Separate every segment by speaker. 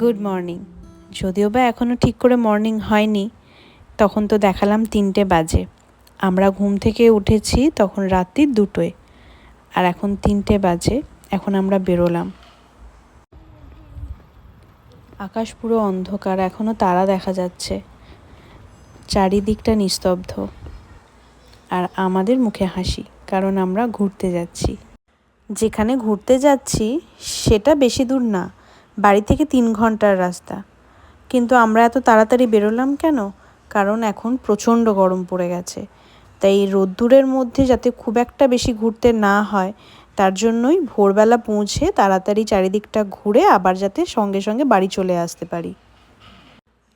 Speaker 1: Good morning. যদিও বা এখনও ঠিক করে মর্নিং হয়নি, তখন তো দেখালাম তিনটে বাজে। আমরা ঘুম থেকে উঠেছি তখন রাত্রি দুটোয়, আর এখন তিনটে বাজে, এখন আমরা বেরোলাম। আকাশ পুরো অন্ধকার এখনও তারা দেখা যাচ্ছে। চারিদিকটা নিস্তব্ধ, আর আমাদের মুখে হাসি, কারণ আমরা ঘুরতে যাচ্ছি। যেখানে ঘুরতে যাচ্ছি, সেটা বেশি দূর না বাড়ি থেকে তিন ঘণ্টার রাস্তা। কিন্তু আমরা এত তাড়াতাড়ি বেরোলাম কেন? কারণ এখন প্রচণ্ড গরম পড়ে গেছে। তাই রোদ্দুরের মধ্যে যাতে খুব একটা বেশি ঘুরতে না হয়, তার জন্যই ভোরবেলা পৌঁছে তাড়াতাড়ি চারিদিকটা ঘুরে আবার যাতে সঙ্গে সঙ্গে বাড়ি চলে আসতে পারি।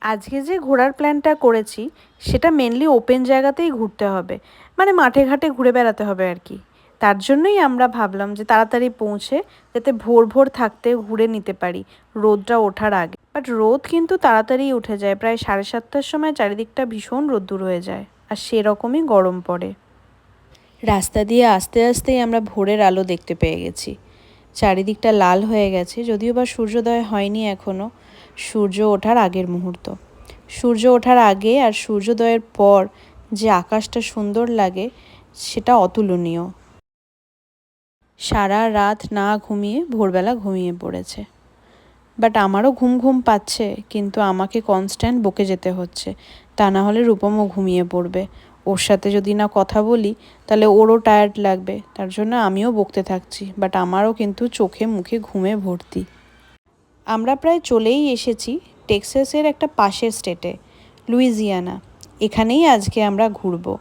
Speaker 1: আজকে যে ঘোরার প্ল্যানটা করেছি, সেটা মেনলি ওপেন জায়গাতেই ঘুরতে হবে। মানে মাঠে ঘাটে ঘুরে বেড়াতে হবে আর কি। তার জন্যই আমরা ভাবলাম যে তাড়াতাড়ি পৌঁছে যাতে ভোর ভোর থাকতে ঘুরে নিতে পারি রোদটা ওঠার আগে। বাট রোদ কিন্তু তাড়াতাড়ি উঠে যায়, প্রায় সাড়ে সাতটার সময় চারিদিকটা ভীষণ রোদ্দুর হয়ে যায় আর সেরকমই গরম পড়ে। রাস্তা দিয়ে আস্তে আস্তেই আমরা ভোরের আলো দেখতে পেয়ে গেছি। চারিদিকটা লাল হয়ে গেছে, যদিও বা সূর্যোদয় হয়নি এখনও সূর্য ওঠার আগের মুহূর্ত। সূর্য ওঠার আগে আর সূর্যোদয়ের পর যে আকাশটা সুন্দর লাগে, সেটা অতুলনীয়। সারা রাত না ঘুমিয়ে ভোরবেলা ঘুমিয়ে পড়েছে। বাট আমারও ঘুম ঘুম পাচ্ছে, কিন্তু আমাকে কনস্ট্যান্ট বকে যেতে হচ্ছে। তা না হলে রূপমও ঘুমিয়ে পড়বে। ওর সাথে যদি না কথা বলি, তাহলে ওরও টায়ার্ড লাগবে। তার জন্য আমিও বকতে থাকছি বাট আমারও কিন্তু চোখে মুখে ঘুমে ভর্তি। আমরা প্রায় চলেই এসেছি টেক্সাসের একটা পাশের স্টেটে, লুইজিয়ানা। এখানেই আজকে আমরা ঘুরবো।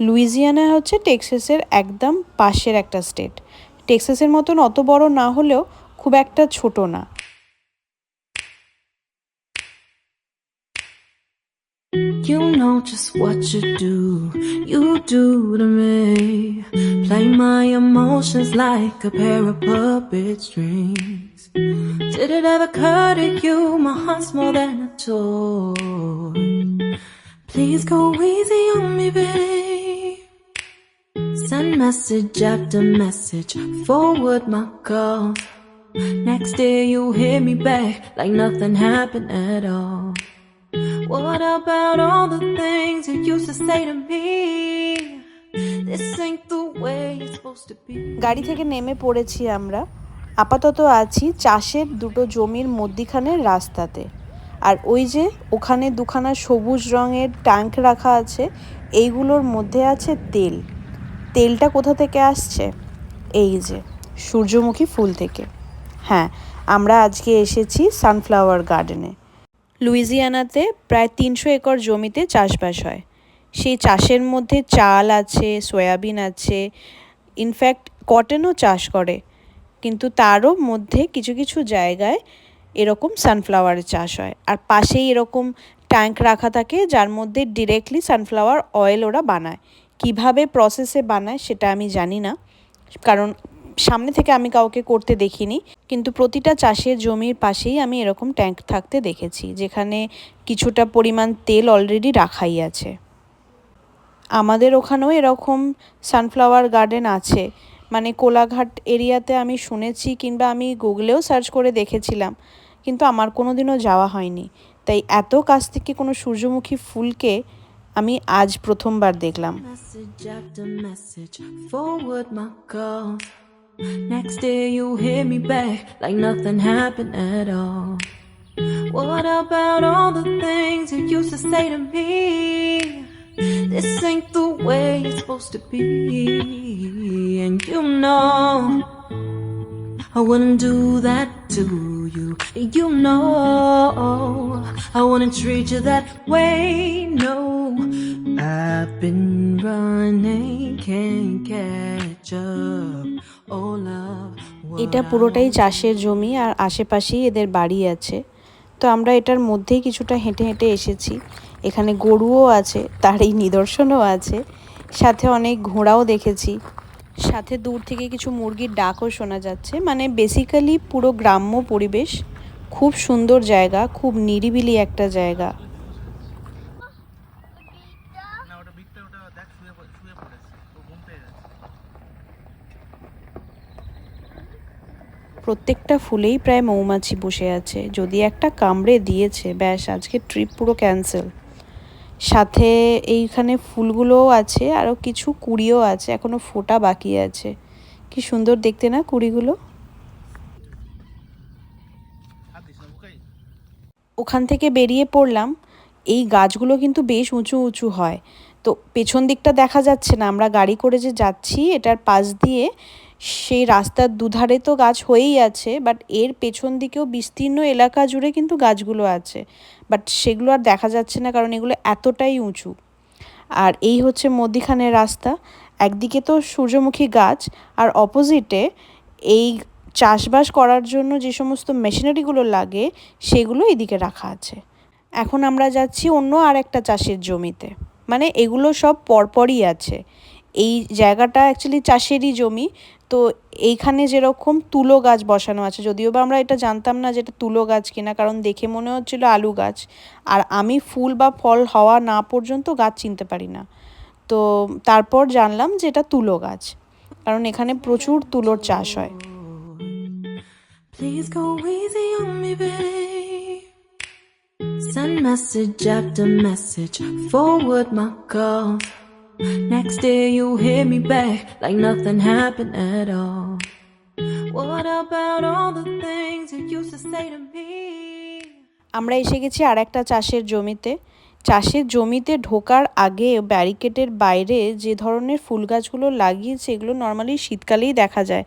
Speaker 1: লুইজিয়ানা হচ্ছে টেক্সাসের একদম পাশের একটা স্টেট। টেক্সাসের মতন অত বড় না হলেও খুব একটা ছোট না
Speaker 2: You know just what you do, you do to me. Play my emotions like a pair of puppet strings. Did it ever occur to you my heart's more than a toy? Please go easy on me, babe. Send message after message, forward my calls. Next day you hit me back like nothing happened at all. What about all the things you used to say to me? This ain't the way it's supposed to be.
Speaker 1: গাড়ি থেকে নেমে পড়েছি আমরা আপাতত আছি চাষের দুটো জমির মধ্যিখানের রাস্তাতে আর ওই যে ওখানে দুখানা সবুজ রঙের ট্যাঙ্ক রাখা আছে এইগুলোর মধ্যে আছে তেল তেলটা কোথা থেকে আসছে? এই যে, সূর্যমুখী ফুল থেকে। হ্যাঁ আমরা আজকে এসেছি সানফ্লাওয়ার গার্ডেনে। লুইজিয়ানাতে প্রায় তিনশো একর জমিতে চাষবাস হয়। সেই চাষের মধ্যে চাল আছে, সয়াবিন আছে, ইনফ্যাক্ট কটনও চাষ করে। কিন্তু তারও মধ্যে কিছু কিছু জায়গায় এরকম সানফ্লাওয়ারের চাষ হয়। আর পাশেই এরকম ট্যাঙ্ক রাখা থাকে, যার মধ্যে ডিরেক্টলি সানফ্লাওয়ার অয়েল ওরা বানায়। কীভাবে প্রসেসে বানায় সেটা আমি জানি না। কারণ সামনে থেকে আমি কাউকে করতে দেখিনি, কিন্তু প্রতিটা চাষের জমির পাশেই আমি এরকম ট্যাঙ্ক থাকতে দেখেছি, যেখানে কিছুটা পরিমাণ তেল অলরেডি রাখাই আছে। আমাদের ওখানেও এরকম সানফ্লাওয়ার গার্ডেন আছে। মানে কোলাঘাট এরিয়াতে আমি শুনেছি কিংবা আমি গুগলেও সার্চ করে দেখেছিলাম, কিন্তু আমার কোনো দিনও যাওয়া হয়নি। তাই এত কাছ থেকে কোনো সূর্যমুখী ফুলকে আমি আজ প্রথমবার দেখলাম
Speaker 2: Message after message, forward my calls. Next day you hit me back like nothing happened at all. What about all the things you used to say to me? This ain't the way it's supposed to be. And you know, I wouldn't do that to you. You know, I wouldn't treat you that way. No, I've been running, can't catch up. Oh, love.
Speaker 1: এটা পুরোটাই চাষের জমি আর আশেপাশেই এদের বাড়ি আছে তো আমরা এটার মধ্যেই কিছুটা হেঁটে হেঁটে এসেছি এখানে গরুও আছে তারই নিদর্শনও আছে সাথে অনেক ঘোড়াও দেখেছি সাথে দূর থেকে কিছু মুরগির ডাকও শোনা যাচ্ছে। মানে বেসিক্যালি পুরো গ্রাম্য পরিবেশ খুব সুন্দর জায়গা খুব নিরিবিলি একটা জায়গা। প্রত্যেকটা ফুলেই প্রায় মৌমাছি বসে আছে। যদি একটা কামড়ে দিয়েছে ব্যাস আজকে ট্রিপ পুরো ক্যান্সেল সাথে এইখানে ফুলগুলোও আছে আরও কিছু কুড়িও আছে এখনও ফোটা বাকি আছে। কি সুন্দর দেখতে না কুড়িগুলো? ওখান থেকে বেরিয়ে পড়লাম, এই গাছগুলো কিন্তু বেশ উঁচু উঁচু হয়। তো পেছন দিকটা দেখা যাচ্ছে না। আমরা গাড়ি করে যে যাচ্ছি, এটার পাশ দিয়ে সেই রাস্তার দুধারে তো গাছ হয়েই আছে বাট এর পেছন দিকেও বিস্তীর্ণ এলাকা জুড়ে কিন্তু গাছগুলো আছে। বাট সেগুলো আর দেখা যাচ্ছে না কারণ এগুলো এতটাই উঁচু। আর এই হচ্ছে মধ্যিখানের রাস্তা। একদিকে তো সূর্যমুখী গাছ, আর অপোজিটে এই চাষবাস করার জন্য যে সমস্ত মেশিনারিগুলো লাগে, সেগুলো এদিকে রাখা আছে। এখন আমরা যাচ্ছি অন্য আর একটা চাষের জমিতে। মানে এগুলো সব পরপরই আছে। এই জায়গাটা অ্যাকচুয়ালি চাষেরই জমি, তো এইখানে যেরকম তুলো গাছ বসানো আছে, যদিও বা আমরা এটা জানতাম না যে এটা তুলো গাছ কিনা, কারণ দেখে মনে হচ্ছিল আলু গাছ। আর আমি ফুল বা ফল হওয়া না পর্যন্ত গাছ চিনতে পারি না। তো তারপর জানলাম যে এটা তুলো গাছ, কারণ এখানে প্রচুর তুলোর চাষ হয়।
Speaker 2: Please go easy on me. Send message after message, forward my calls. Next day you hit me back like nothing happened at all. What about all the things you used to say to me?
Speaker 1: আমরা এসে গেছি আর একটা চাষের জমিতে চাষের জমিতে ঢোকার আগে ব্যারিকেডের বাইরে যে ধরনের ফুল গাছগুলো লাগিয়েছে এগুলো নর্মালি শীতকালেই দেখা যায়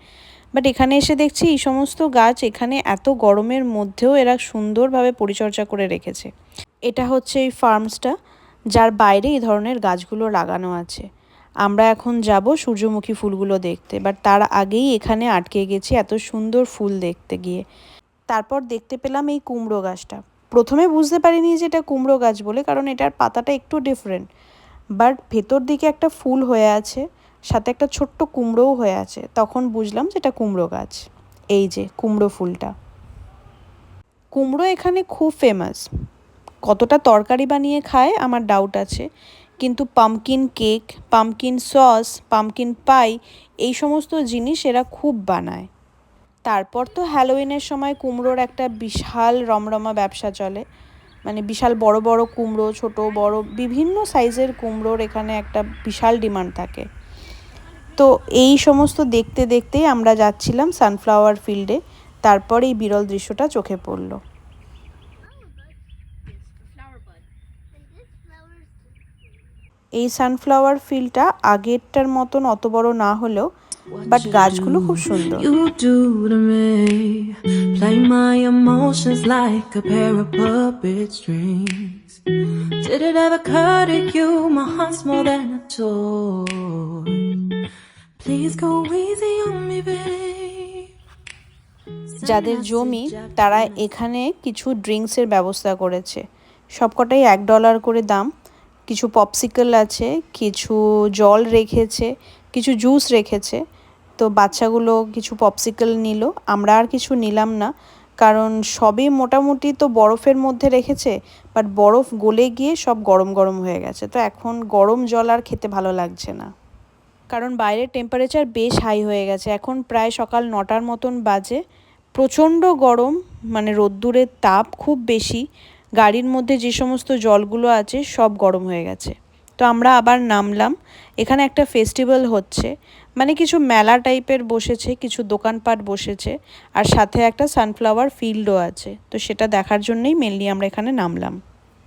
Speaker 1: বাট এখানে এসে দেখছি এই সমস্ত গাছ এখানে এত গরমের মধ্যেও এরা সুন্দরভাবে পরিচর্যা করে রেখেছে। এটা হচ্ছে এই ফার্মসটা যার বাইরে এই ধরনের গাছগুলো লাগানো আছে। আমরা এখন যাব সূর্যমুখী ফুলগুলো দেখতে বাট তার আগেই এখানে আটকে গেছি এত সুন্দর ফুল দেখতে গিয়ে। তারপর দেখতে পেলাম এই কুমড়ো গাছটা। প্রথমে বুঝতে পারিনি যে এটা কুমড়ো গাছ বলে, কারণ এটার পাতাটা একটু ডিফারেন্ট বাট ভেতর দিকে একটা ফুল হয়ে আছে। সাথে একটা ছোট্ট কুমড়োও হয়ে আছে। তখন বুঝলাম যে এটা কুমড়ো গাছ। এই যে, কুমড়ো ফুলটা। কুমড়ো এখানে খুব ফেমাস কতটা তরকারি বানিয়ে খায় আমার ডাউট আছে। কিন্তু pumpkin cake pumpkin sauce pumpkin pie এই সমস্ত জিনিস এরা খুব বানায়। তারপর তো হ্যালোউইনের সময় কুমড়োর একটা বিশাল রমরমা ব্যবসা চলে। মানে বিশাল বড় বড় কুমড়ো, ছোট বড় বিভিন্ন সাইজের কুমড়োর এখানে একটা বিশাল ডিমান্ড থাকে। তো এই সমস্ত দেখতে দেখতেই আমরা যাচ্ছিলাম সানফ্লাওয়ার ফিল্ডে তারপর এই বিরল দৃশ্যটা চোখে পড়ল এই সানফ্লাওয়ার ফিল্ডটা আগেরটার মতন অত বড় না হলেও বাট গাছগুলো খুব সুন্দর
Speaker 2: play my emotions like a pair of puppet strings. Did it ever occur to you my heart's more than a toy?
Speaker 1: যাদের জমি তারা এখানে কিছু ড্রিঙ্কসের ব্যবস্থা করেছে। সবকটাই এক ডলার করে দাম। কিছু পপসিকল আছে, কিছু জল রেখেছে, কিছু জুস রেখেছে। তো বাচ্চাগুলো কিছু পপসিকল নিল। আমরা আর কিছু নিলাম না। কারণ সবই মোটামুটি তো বরফের মধ্যে রেখেছে বাট বরফ গলে গিয়ে সব গরম গরম হয়ে গেছে। তো এখন গরম জল আর খেতে ভালো লাগছে না। কারণ বাইরের টেম্পারেচার বেশ হাই হয়ে গেছে। এখন প্রায় সকাল নটার মতন বাজে। প্রচণ্ড গরম মানে রোদ্দুরের তাপ খুব বেশি। গাড়ির মধ্যে যে সমস্ত জলগুলো আছে, সব গরম হয়ে গেছে। তো আমরা আবার নামলাম। এখানে একটা ফেস্টিভ্যাল হচ্ছে। মানে কিছু মেলা টাইপের বসেছে, কিছু দোকানপাট বসেছে। আর সাথে একটা সানফ্লাওয়ার ফিল্ডও আছে। তো সেটা দেখার জন্যই মেনলি আমরা এখানে নামলাম।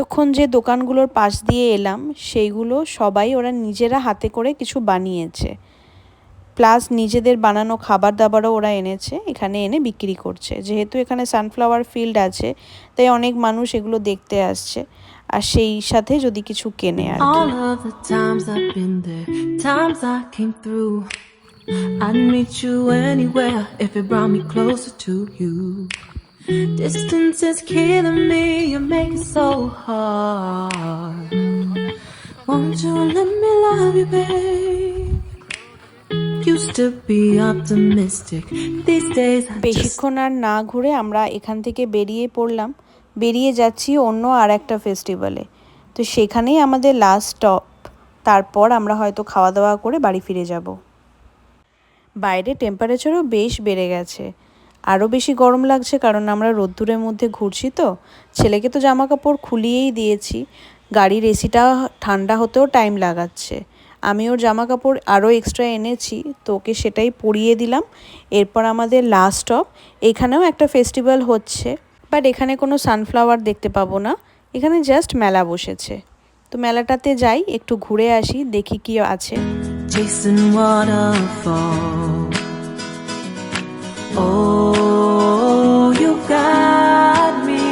Speaker 1: এতক্ষণ যে দোকানগুলোর পাশ দিয়ে এলাম, সেইগুলো সবাই ওরা নিজেরা হাতে করে কিছু বানিয়েছে প্লাস নিজেদের বানানো খাবার দাবারও ওরা এনেছে, এখানে এনে বিক্রি করছে যেহেতু এখানে সানফ্লাওয়ার ফিল্ড আছে, তাই অনেক মানুষ এগুলো দেখতে আসছে আর সেই সাথে যদি কিছু কেনে আর.
Speaker 2: I'd meet you anywhere if it brought me closer to you. Distance is killing me, you make it so hard. Won't you let me love you, babe? Used to be optimistic, these days
Speaker 1: বেশিক্ষণ আর না ঘুরে আমরা এখান থেকে বেরিয়ে পড়লাম। বেরিয়ে যাচ্ছি অন্য আর একটা ফেস্টিভ্যালে তো সেখানেই আমাদের লাস্ট স্টপ তারপর আমরা হয়তো খাওয়া দাওয়া করে বাড়ি ফিরে যাব। বাইরে টেম্পারেচারও বেশ বেড়ে গেছে। আরও বেশি গরম লাগছে কারণ আমরা রোদ্দুরের মধ্যে ঘুরছি তো। ছেলেকে তো জামা কাপড় খুলিয়েই দিয়েছি। গাড়ির এসিটা ঠান্ডা হতেও টাইম লাগাচ্ছে। আমি ওর জামা কাপড় আরও এক্সট্রা এনেছি, তো ওকে সেটাই পরিয়ে দিলাম। এরপর আমাদের লাস্ট স্টপ এখানেও একটা ফেস্টিভ্যাল হচ্ছে। বাট এখানে কোনো সানফ্লাওয়ার দেখতে পাবো না। এখানে জাস্ট মেলা বসেছে। তো মেলাটাতে যাই, একটু ঘুরে আসি, দেখি কি আছে.
Speaker 2: Oh, you got me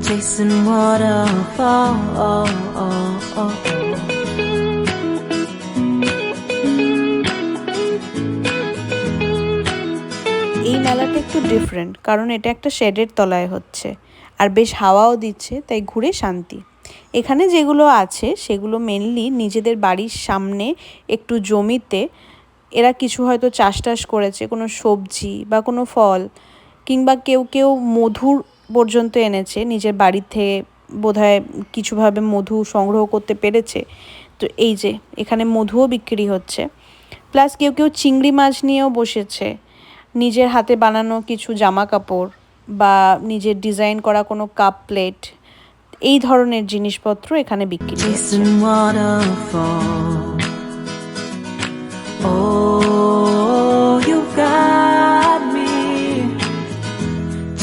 Speaker 2: chasing waterfall.
Speaker 1: এই মেলাটা একটু ডিফারেন্ট কারণ এটা একটা শেডের তলায় হচ্ছে আর বেশ হাওয়াও দিচ্ছে তাই ঘুরে শান্তি এখানে যেগুলো আছে সেগুলো মেনলি নিজেদের বাড়ির সামনে একটু জমিতে এরা কিছু হয়তো চাষ টাস করেছে, কোনো সবজি বা কোনো ফল, কিংবা কেউ কেউ মধুর পর্যন্ত এনেছে, নিজের বাড়ির থেকে বোধহয় কিছুভাবে মধু সংগ্রহ করতে পেরেছে। তো এই যে, এখানে মধুও বিক্রি হচ্ছে। প্লাস কেউ কেউ চিংড়ি মাছ নিয়েও বসেছে। নিজের হাতে বানানো কিছু জামা কাপড় বা নিজের ডিজাইন করা কোনো কাপ প্লেট, এই ধরনের জিনিসপত্র এখানে বিক্রি হচ্ছে।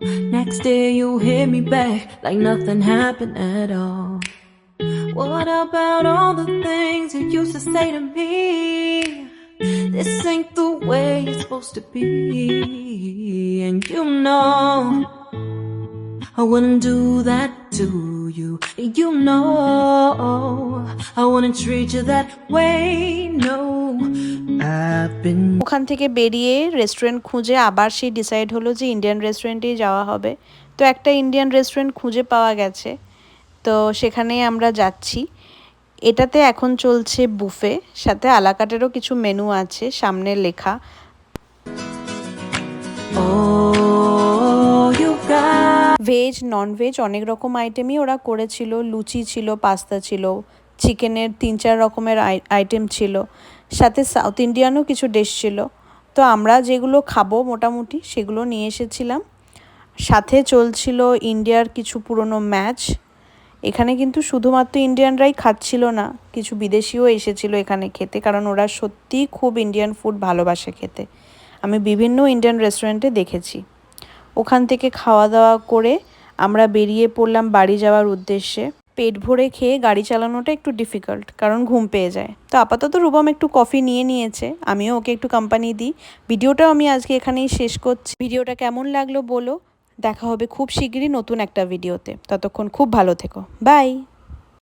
Speaker 2: Next day you hit me back like nothing happened at all. What about all the things you used to say to me? This ain't the way it's supposed to be, and you know. I wouldn't do that to you. You know, I wouldn't treat you that way. No,
Speaker 1: ওখান থেকে বেরিয়ে restaurant খুঁজে আবার সেই decide হলো যে Indian রেস্টুরেন্টেই যাওয়া হবে। তো একটা ইন্ডিয়ান রেস্টুরেন্ট খুঁজে পাওয়া গেছে। তো সেখানেই আমরা যাচ্ছি। এটাতে এখন চলছে বুফে সাথে আলাকাটেরও কিছু মেনু আছে সামনে লেখা।
Speaker 2: Oh,
Speaker 1: ভেজ নন ভেজ অনেক রকম আইটেমই ওরা করেছিল। লুচি ছিল পাস্তা ছিল চিকেনের তিন চার রকমের আইটেম ছিল। সাথে সাউথ ইন্ডিয়ানও কিছু ডিশ ছিল। তো আমরা যেগুলো খাব মোটামুটি সেগুলো নিয়ে এসেছিলাম। সাথে চলছিল ইন্ডিয়ার কিছু পুরনো ম্যাচ এখানে কিন্তু শুধুমাত্র ইন্ডিয়ানরাই খাচ্ছিল না, কিছু বিদেশিও এসেছিল এখানে খেতে, কারণ ওরা সত্যিই খুব ইন্ডিয়ান ফুড ভালোবাসে খেতে। আমি বিভিন্ন ইন্ডিয়ান রেস্টুরেন্টে দেখেছি। ওখান থেকে খাওয়া দাওয়া করে আমরা বেরিয়ে পড়লাম বাড়ি যাওয়ার উদ্দেশ্যে। পেট ভরে খেয়ে গাড়ি চালানোটা একটু ডিফিকাল্ট কারণ ঘুম পেয়ে যায়। তো আপাতত রুবাম একটু কফি নিয়ে নিয়েছে, আমিও ওকে একটু কোম্পানি দিই। ভিডিওটাও আমি আজকে এখানেই শেষ করছি। ভিডিওটা কেমন লাগল বলো। দেখা হবে খুব শিগগিরই নতুন একটা ভিডিওতে ততক্ষণ খুব ভালো থেকো। বাই